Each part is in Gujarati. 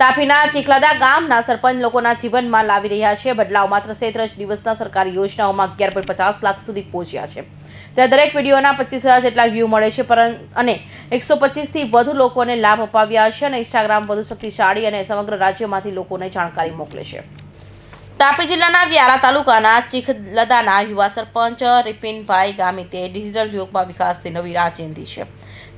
તાપીના ચીખલાદા ગામના સરપંચ લોકોના જીવનમાં લાવી રહ્યા છે. બદલાવ માત્ર સેત્રસ દિવસના સરકારી યોજનાઓમાં અગિયાર પોઈન્ટ પચાસ લાખ સુધી પહોંચ્યા છે. ત્યારે દરેક વિડીયોના પચીસ હજાર જેટલા વ્યૂ મળે છે પરં અને એકસો પચીસથી વધુ લોકોને લાભ અપાવ્યા છે અને ઇન્સ્ટાગ્રામ વધુ શક્તિશાળી અને સમગ્ર રાજ્યમાંથી લોકોને જાણકારી મોકલે છે. તાપી જિલ્લાના વ્યારા તાલુકાના ચીખલદાના યુવા સરપંચ રિપિનભાઈ ગામિતે ડિજિટલ યુગમાં વિકાસથી નવી રાહ ચીંધી છે.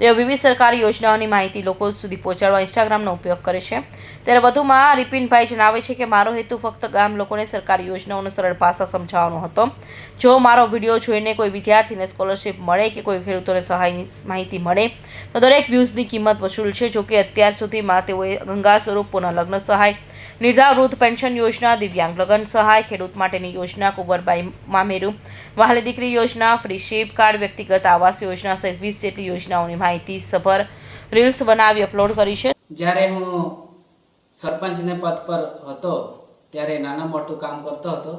તેઓ વિવિધ સરકારી યોજનાઓની માહિતી લોકો સુધી પહોંચાડવા ઇન્સ્ટાગ્રામનો ઉપયોગ કરે છે. ત્યારે વધુમાં રિપિનભાઈ જણાવે છે કે, મારો હેતુ ફક્ત ગામ લોકોને સરકારી યોજનાઓનો સરળ ભાષા સમજાવવાનો હતો. જો મારો વીડિયો જોઈને કોઈ વિદ્યાર્થીને સ્કોલરશિપ મળે કે કોઈ ખેડૂતોને સહાયની માહિતી મળે, તો દરેક વ્યૂઝની કિંમત વસૂલ છે. જોકે અત્યાર સુધીમાં તેઓએ ગંગા સ્વરૂપ પુનઃ લગ્ન સહાય નિર્ધાર વૃદ્ધ પેન્શન યોજના, દિવ્યાંગ લગ્ન સહાય, ખેડૂત માટેની યોજના, કુંવરબાઈ મામેરુ, વહાલી દીકરી યોજના, ફ્રી શેપ કાર્ડ, વ્યક્તિગત આવાસ યોજના સહિત વીસ જેટલી યોજનાઓની માહિતી સભર રીલ્સ બનાવી અપલોડ કરી છે. જ્યારે હું સરપંચને પદ પર હતો, ત્યારે નાના મોટું કામ કરતો હતો,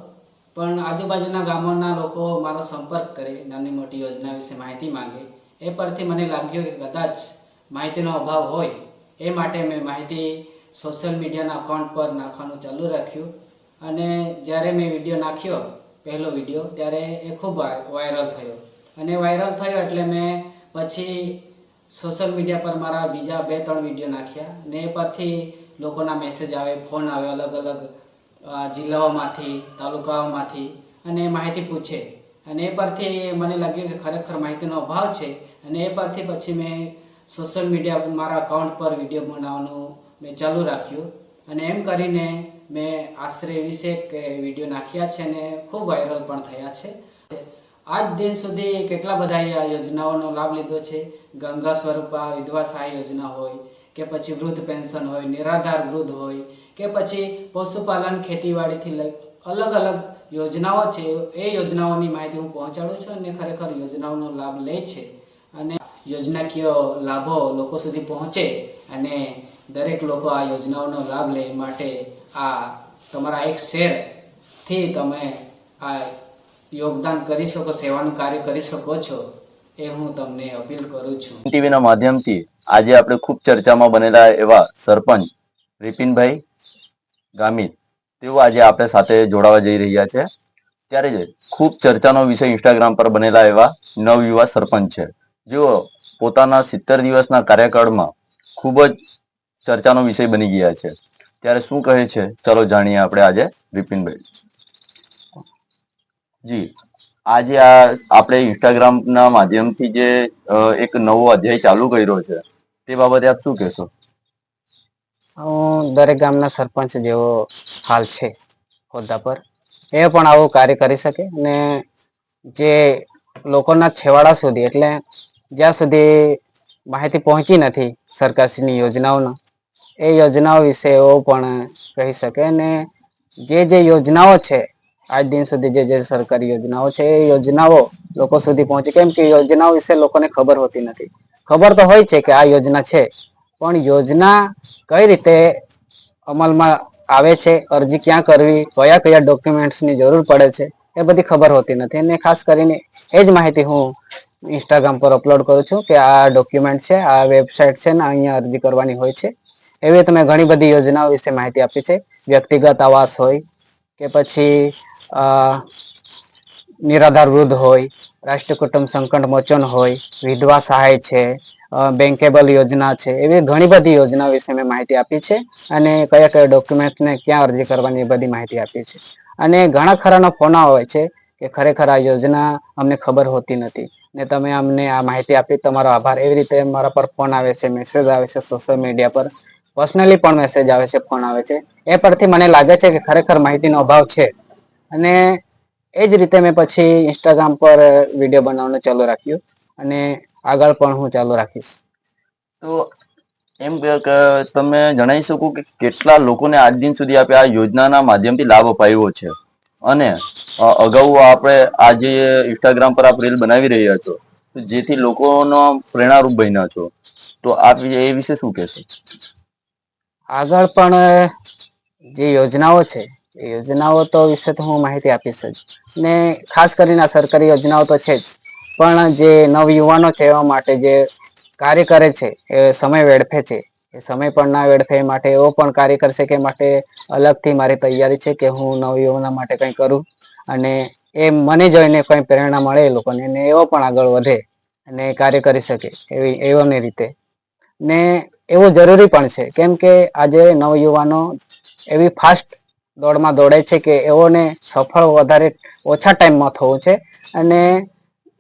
પણ આજુબાજુના ગામોના લોકો મારો સંપર્ક કરે નાની મોટી યોજના વિશે માહિતી માંગે. એ પરથી મને લાગ્યું કે કદાચ માહિતીનો અભાવ હોય, એ માટે મેં માહિતી સોશિયલ મીડિયાના અકાઉન્ટ પર નાખવાનું ચાલુ રાખ્યું. અને જ્યારે મેં વીડિયો નાખ્યો, પહેલો વીડિયો, ત્યારે એ ખૂબ વાયરલ થયો. અને વાયરલ થયો એટલે મેં પછી સોશિયલ મીડિયા પર મારા બીજા બે, ત્રણ વીડિયો નાખ્યા. ને એ પરથી લોકોના મેસેજ આવે ફોન આવે અલગ અલગ જિલ્લાઓમાંથી, તાલુકાઓમાંથી, અને માહિતી પૂછે. અને એ પરથી મને લાગ્યું કે ખરેખર માહિતીનો અભાવ છે. અને એ પરથી પછી મેં સોશિયલ મીડિયા મારા અકાઉન્ટ પર વીડિયો બનાવવાનું મેં ચાલુ રાખ્યું. અને એમ કરીને મેં આશરે વીસેક વીડિયો નાખ્યા છે અને ખૂબ વાયરલ પણ થયા છે. આજ દિન સુધી કેટલા બધા આ યોજનાઓનો લાભ લીધો છે? ગંગા સ્વરૂપા, વિધવા સહાય યોજના હોય કે પછી વૃદ્ધ પેન્શન હોય, નિરાધાર વૃદ્ધ હોય કે પછી પશુપાલન ખેતીવાડીથી અલગ અલગ યોજનાઓ છે, એ યોજનાઓની માહિતી હું પહોંચાડું છું અને ખરેખર યોજનાઓનો લાભ લે છે. અને યોજનાકીય લાભો લોકો સુધી પહોંચે અને દરેક લોકો આ યોજનાઓનો લાભ લે માટે આ તમારા એક શેરથી તમે આ યોગદાન કરી શકો, સેવાનું કાર્ય કરી શકો છો, એ હું તમને અપીલ કરું છું. ટીવીના માધ્યમથી આજે આપણે ખૂબ ચર્ચામાં બનેલા એવા સરપંચ રિપિનભાઈ ગામિત તેઓ આજે આપણે સાથે જોડાવા જઈ રહ્યા છે. ત્યારે જ ખૂબ ચર્ચાનો વિષય ઇન્સ્ટાગ્રામ પર બનેલા એવા નવયુવા સરપંચ છે. જેઓ પોતાના સિત્તેર દિવસના કાર્યકાળમાં ખૂબ જ ચર્ચાનો વિષય બની ગયા છે. ત્યારે શું કહે છે? ચલો જાણીએ આપણે આજે વિપિનભાઈ. જી, આજે આ આપણે ઇન્સ્ટાગ્રામના માધ્યમથી જે એક નવો અધ્યાય ચાલુ કર્યો છે, તે બાબતે આપ શું કહેશો? દરેક ગામના સરપંચ જેવો હાલ છે, હોદ્દા પર. એ પણ આવું કાર્ય કરી શકે અને જે લોકોના છેવાડા સુધી, એટલે જ્યાં સુધી માહિતી પહોંચી નથી સરકારશ્રીની યોજનાઓનો એ યોજનાઓ વિશે એઓ પણ કહી શકે અને જે જે યોજનાઓ છે, આજ દિન સુધી જે જે સરકારી યોજનાઓ છે, એ યોજનાઓ લોકો સુધી પહોંચે કેમ કે યોજનાઓ વિશે લોકોને ખબર હોતી નથી. ખબર તો હોય છે કે આ યોજના છે, પણ યોજના કઈ રીતે અમલમાં આવે છે, અરજી ક્યાં કરવી, કયા કયા ડોક્યુમેન્ટ્સની જરૂર પડે છે, એ બધી ખબર હોતી નથી. અને ખાસ કરીને એ જ માહિતી હું ઇન્સ્ટાગ્રામ પર અપલોડ કરું છું કે આ ડોક્યુમેન્ટ છે, આ વેબસાઇટ છે ને અહીંયા અરજી કરવાની હોય છે. એવી તમે ઘણી બધી યોજનાઓ વિશે માહિતી આપી છે. વ્યક્તિગત આવાસ હોય કે પછી નિરાધાર વૃદ્ધ હોય, રાષ્ટ્રીય કુટુંબ સંકટ મોચન હોય, વિધવા સહાય છે બેંકેબલ યોજના છે, એવી ઘણી બધી યોજના વિશે મેં માહિતી આપી છે અને કયા કયા ડોક્યુમેન્ટને ક્યાં અરજી કરવાની એ બધી માહિતી આપી છે. અને ઘણા ખરાના ફોન હોય છે કે ખરેખર આ યોજના અમને ખબર હોતી નથી. ને તમે અમને આ માહિતી આપી તમારો આભાર. એવી રીતે મારા પર ફોન આવે છે, મેસેજ આવે છે સોશિયલ મીડિયા પર. પર્સનલી પણ મેસેજ આવે છે ફોન આવે છે. એ પરથી મને લાગે છે કે ખરેખર માહિતીનો અભાવ છે. અને એ જ રીતે મેં પછી ઇન્સ્ટાગ્રામ પર વીડિયો બનાવવાનું ચાલુ રાખ્યું અને આગળ પણ હું ચાલુ રાખીશ. તો એમ કે તમે જણાવી શકો કે કેટલા લોકોને આજ દિન સુધી આપણે આ યોજનાના માધ્યમથી લાભ અપાયો છે? અને અગાઉ આપણે આજે ઇન્સ્ટાગ્રામ પર આપ રીલ બનાવી રહ્યા છો જેથી લોકોનો પ્રેરણારૂપ બન્યા છો. તો આપ એ વિશે શું કહેશો? આગળ પણ જે યોજનાઓ છે, એ યોજનાઓ તો વિશે તો હું માહિતી આપીશ જ. ને ખાસ કરીને સરકારી યોજનાઓ તો છે જ. પણ જે નવયુવાનો છે, એવા માટે જે કાર્ય કરે છે, એ સમય વેડફે છે. એ સમય પણ ના વેડફે, એ માટે એવો પણ કાર્ય કરશે કે માટે અલગથી મારી તૈયારી છે કે હું નવયુવાના માટે કંઈ કરું. અને એ મને જોઈને કંઈ પ્રેરણા મળે એ લોકોને એવો પણ આગળ વધે અને કાર્ય કરી શકે એવી, એવોની રીતે. ને એવું જરૂરી પણ છે. કેમ કે આજે નવયુવાનો એવી ફાસ્ટ દોડમાં દોડે છે કે એઓને સફળ વધારે ઓછા ટાઈમમાં થવું છે અને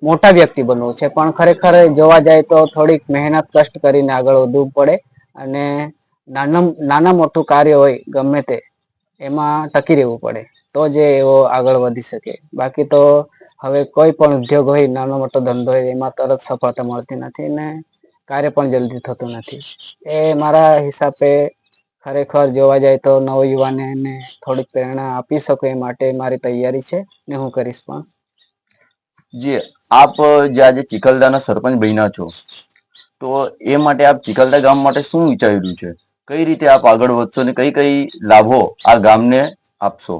મોટા વ્યક્તિ બનવું છે. પણ ખરેખર જોવા જાય તો થોડીક મહેનત, કષ્ટ કરીને આગળ વધવું પડે અને નાના નાના મોટું કાર્ય હોય ગમે તે, એમાં ટકી રહેવું પડે. તો જે એવો આગળ વધી શકે. બાકી તો હવે કોઈ પણ ઉદ્યોગ હોય, નાનો મોટો ધંધો હોય, એમાં તરત સફળતા મળતી નથી ને કાર્ય પણ જલ્દી થતું નથી. એ મારા હિસાબે ખરેખર જોવા જાય તો નવયુવાને ને થોડીક પ્રેરણા આપી શકો એ માટે મારી તૈયારી છે ને હું કરીશ પણ. જે આપ જે આજે ચિકલદાના સરપંચ બન્યા છો તો એ માટે આપ ચિકલદા ગામ માટે શું વિચાર્યું છે? કઈ રીતે આપ આગળ વધશો ને કઈ કઈ લાભો આ ગામને આપશો?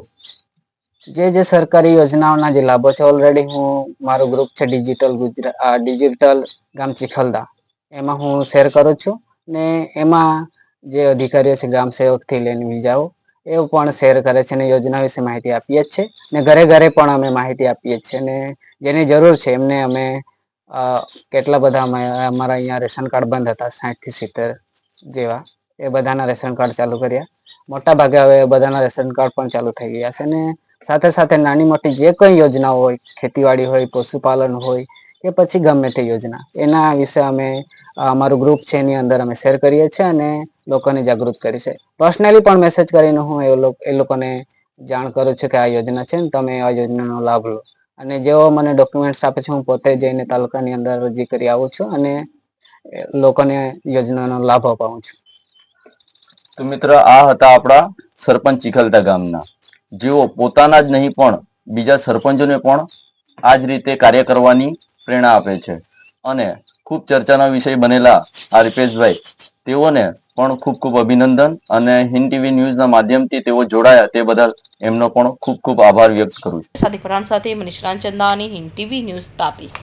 જે જે સરકારી યોજનાઓના જે લાભો છે ઓલરેડી હું મારું ગ્રુપ છે ડિજિટલ ગુજરાત ડિજિટલ ગામ ચિખલદા. એમાં હું શેર કરું છું ને એમાં જે અધિકારીઓ છે ગ્રામ સેવકથી લઈને બીજાઓ એ પણ શેર કરે છે ને યોજના વિશે માહિતી આપીએ જ છે ને ઘરે ઘરે પણ અમે માહિતી આપીએ જ છે ને જેની જરૂર છે એમને અમે કેટલા બધા અમે, અમારા અહીંયા રેશન કાર્ડ બંધ હતા સાઠથી સિત્તેર જેવા, એ બધાના રેશન કાર્ડ ચાલુ કર્યા. મોટા ભાગે હવે બધાના રેશન કાર્ડ પણ ચાલુ થઈ ગયા છે ને સાથે સાથે નાની મોટી જે કોઈ યોજનાઓ હોય, ખેતીવાડી હોય, પશુપાલન હોય કે પછી ગમે તે યોજના. એના વિશે અમે અમારું ગ્રુપ છે એની અંદર અમે શેર કરીએ છીએ અને લોકોને જાગૃત કરી છે પર્સનલી પણ મેસેજ કરીને હું એ લોકોને જાણ કરું છું કે આ યોજના છે ને તમે આ યોજનાનો લાભ લો. અને જેઓ મને ડોક્યુમેન્ટ્સ આપે છે, હું પોતે જઈને તાલુકાની અંદર અરજી કરી આવું છું અને લોકોને યોજનાનો લાભ અપાવું છું. તો મિત્ર, આ હતા આપણા સરપંચ ચીખલતા ગામના. જેઓ પોતાના જ નહીં પણ બીજા સરપંચોને પણ આ જ રીતે કાર્ય કરવાની પ્રેરણા આપે છે. અને ખૂબ ચર્ચાનો વિષય બનેલા આ રિપેશભાઈ, તેઓને પણ ખૂબ ખૂબ અભિનંદન અને હિન્દ ટીવી ન્યૂઝના માધ્યમથી તેઓ જોડાયા તે બદલ એમનો પણ ખૂબ ખૂબ આભાર વ્યક્ત કરું છું. ફરહાન સાથે મનીષ રામચંદાની હિન્દ ટીવી ન્યૂઝ તાપી.